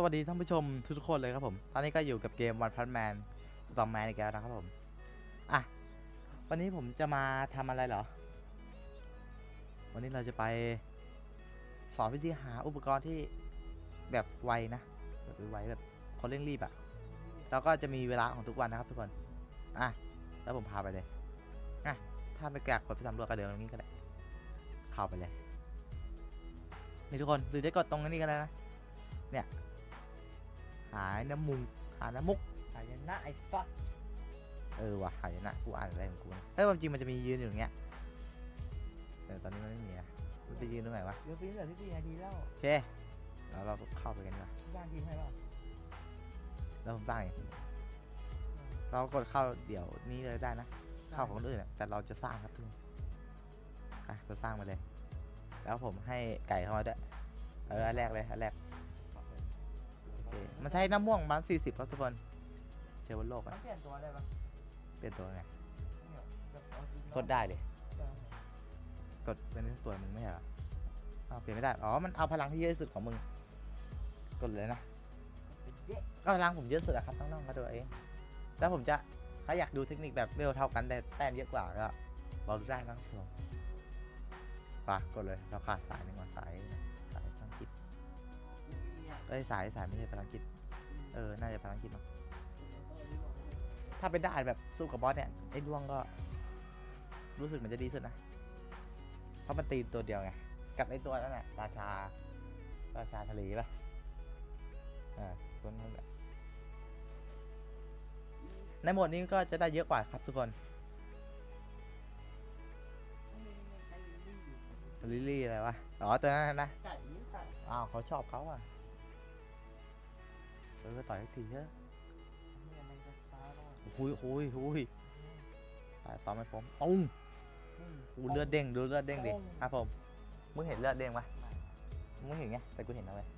สวัสดีท่านผู้ชมทุกคนเลยครับผม ตอนนี้ก็อยู่กับเกม One Punch Man ตอมแมนอีกแล้วนะครับผม อะ วันนี้ผมจะมาทำอะไรเหรอ วันนี้เราจะไปสอนวิธีหาอุปกรณ์ที่แบบไวนะแบบไวแบบคนเร่งรีบอะแล้วก็จะมีเวลาของทุกวันนะครับทุกคน อะ แล้วผมพาไปเลย อะ ถ้าไม่กล้ากดไปสำรวจก็เดินตรงนี้ก็ได้ เข้าไปเลย นี่ทุกคนหรือจะกดตรงนี้ก็ได้นะ เนี่ยายน้ำมุงหาน้ำมุก หายนะไอ้ฟักเออว่ะหายนะกูอ่านอะไรของกูนะเฮ้ยความจริงมันจะมียืนอยู่อย่างเงี้ยแต่ตอนนี้มันไม่มีนะมันไปยืนตรงไหนวะเดี๋ยวฟินเหลือที่สี่นาทีแล้วโอเคแล้วเราเข้าไปกันดีกว่าสร้างทีมให้เปล่าแล้วผมสร้างเองเรากดเข้าเดี๋ยวนี้เลยได้นะเข้าของคนอื่นอะแต่เราจะสร้างครับทุกคนอะเราสร้างมาเลย แล้วผมให้ไก่เข้ามาด้วยเอออันแรกเลยอันแรกโอเค มันใช้น้ำม่วงประมาณสี่สิบครับทุกคนเชื่อบนโลกมัอะนเปลี่ยนตัวได้ปะเปลี่ยนตัวไงเนี่ยแบบเอาจริงกดได้เลยได้กดเป็นตัวมึงไม่ใช่เหรออ้าวเปลี่ยนไม่ได้อ๋อมันเอาพลังที่เยอะที่สุดของมึงกดเลยนะ เป็นเด็กก็พลังผมเยอะสุดอะครับต้องน้องๆมาดูเอง แล้วผมจะถ้าอยากดูเทคนิคแบบเวลเท่ากันแต่แต้มเยอะกว่าก็รอดูได้นะครับผมปะกดเลยเราขาดสายหนึ่งว่ะสายสายพลังจิตเอ้ยสายสายไม่ใช่พลังจิตเออ น่าจะพลังจิตเนอะถ้าเป็นด่านแบบสู้กับบอสเนี่ยไอ้ดวงก็ รู้สึกมันจะดีสุดนะ เพราะมันตีตัวเดียวไง กับไอ้ตัวนั่นแหละราชา ราชาทะเลปะอ่าตัวนั้นแหละในโหมดนี้ก็จะได้เยอะกว่าครับทุกคนลิลลี่อะไรวะ อ๋อตัวนั้นนะไก่ยิ่งไก่อ้าวเขาชอบเขาอะ เออต่อยสักทีเถอะเนี่ยมันจะช้าหน่อยหุยหุยหุยตายต่อไม่ผมตุ้งอืม อูเลือดเด้งดูเลือดเด้งดิตุ้งครับผมมึงเห็นเลือดเด้งปะมึงเห็นไงแต่กูเห็นนะเว้ย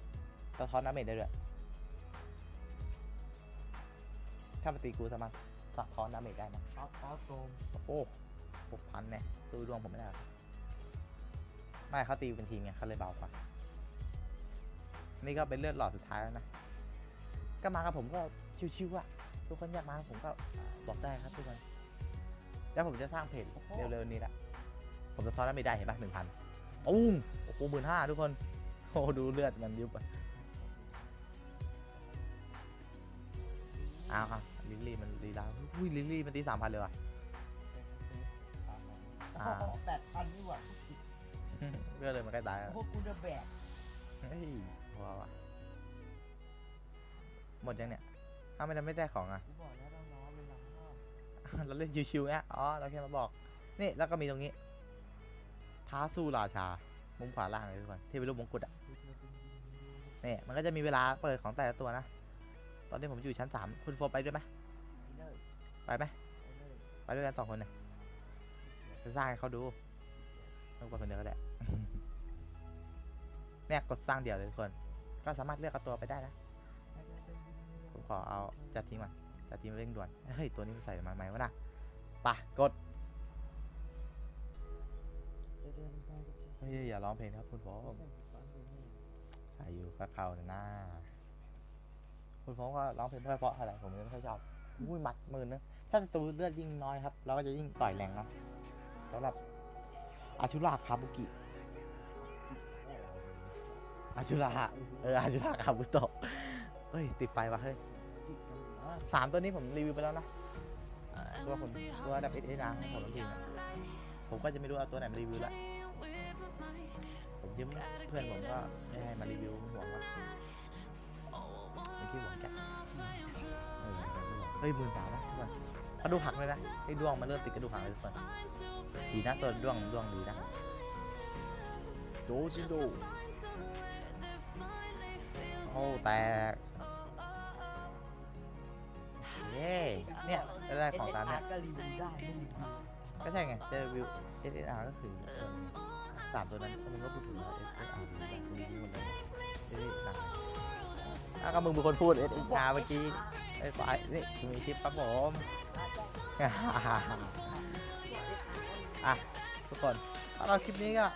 สะท้อนน้ำเมจได้ด้วยถ้ามาตีกูสามารถสะท้อนน้ำเมจได้นะช็อตช็อตโซมโอ้หกพันเนี่ยดูดวงผมไม่ได้หรอกไม่เขาตีเป็นทีมไงเขาเลยเบากว่านี่ก็เป็นเลือดหลอดสุดท้ายแล้วนะ ก็มากับผมก็ชิวๆอะทุกคนอยากมากับผมก็บอกได้ครับทุกคนแล้วผมจะสร้างเพจเร็วๆนี้แหละผมจะทอนแล้วไม่ได้เห็นปะหนึ่งพันตุ้มโอ้โหหมื่นห้าทุกคนโอ้โหดูเลือดมันยุบอะอ้าวอ้าวลิลลี่มันลีลาอุ้ยลิลลี่มันตีสามพันเลยว่ะอ่าแปดพันนี่หว่าก็เลยมันใกล้ตายอะพวกกูจะแบกเฮ้ยว้าวอะ หมดยังเนี่ยถ้าวไม่ได้ไม่ได้ของอะ กูบอกแล้วเราน้องเวลาก็เราเล่นชิวๆนะอ๋อ เราแค่มาบอก นี่ แล้วก็มีตรงนี้ ท้าสู้ราชา มุมขวาล่างเลยทุกคน ที่เป็นรูปมงกุฎอะนี่ มันก็จะมีเวลาเปิดของแต่ละตัวนะ ตอนนี้ผมอยู่ชั้นสามคุณโฟไปด้วยไหมไปเลยไปไหมไปเลยไปด้วยกันสองคนเนี่ยจะสร้างให้เขาดูไม่ไปคนเดียวก็ได้ เนี่ยกดสร้างเดี่ยวเลยทุกคน ก็สามารถเลือกเอาตัวไปได้นะ ขอเอาจัดทิ้งมันจัดทิ้งเร่งด่วนเฮ้ยตัวนี้มันใส่มาไหมวะนะปะกดเฮ้ยอย่าร้องเพลงครับคุณผมใส่อยู่กับเขานหน้าคุณผมก็ร้องเพลงไม่ค่อเพราะเท่าไรผมไม่ค่อยชอบอุ้ยหมัดมื่นนะถ้าศัตรูเลือดยิ่งน้อยครับ เราก็จะยิ่งต่อยแรงเนาะสำหรับอาชุราคาบุกิอาชุระเอออาชุระคาบุโตะเฮ้ย ติดไฟวะเฮ้ย สามตัวนี้ผมรีวิวไปแล้วนะตัวผมตัวดับเอสเอนะของผมทีมอะผมก็จะไม่รู้เอาตัวไหนมารีวิวละผมยืมเพื่อนผมก็ไม่ให้มารีวิวห่วงว่าเป็นที่หวงแกะเออเฮ้ยหมื่นสามนะทุกคนกระดูกหักเลยนะไอ้ดวงมันเริ่มติดกระดูกหักเลยทุกคนดีนะตัวดวงดวงดีนะโดจิโดโอ้แต รีวิวได้ไม่รีวิวก็ใช่ไงจะรีวิว SSR ก็คือสามตัวนั้นก็มึงก็พูดถึงแล้ว SSR ดูแบบมึงพูดหมดเลย SSR อะก็มึงเป็นคนพูด SSR เมื่อกี้ไอ้ฝ่ายนี่มีคลิปครับผมอะทุกคนถ้าเราคลิปนี้ก็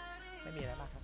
ไม่มีอะไรมากครับ